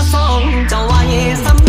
มาส่งเจ้าไว้เส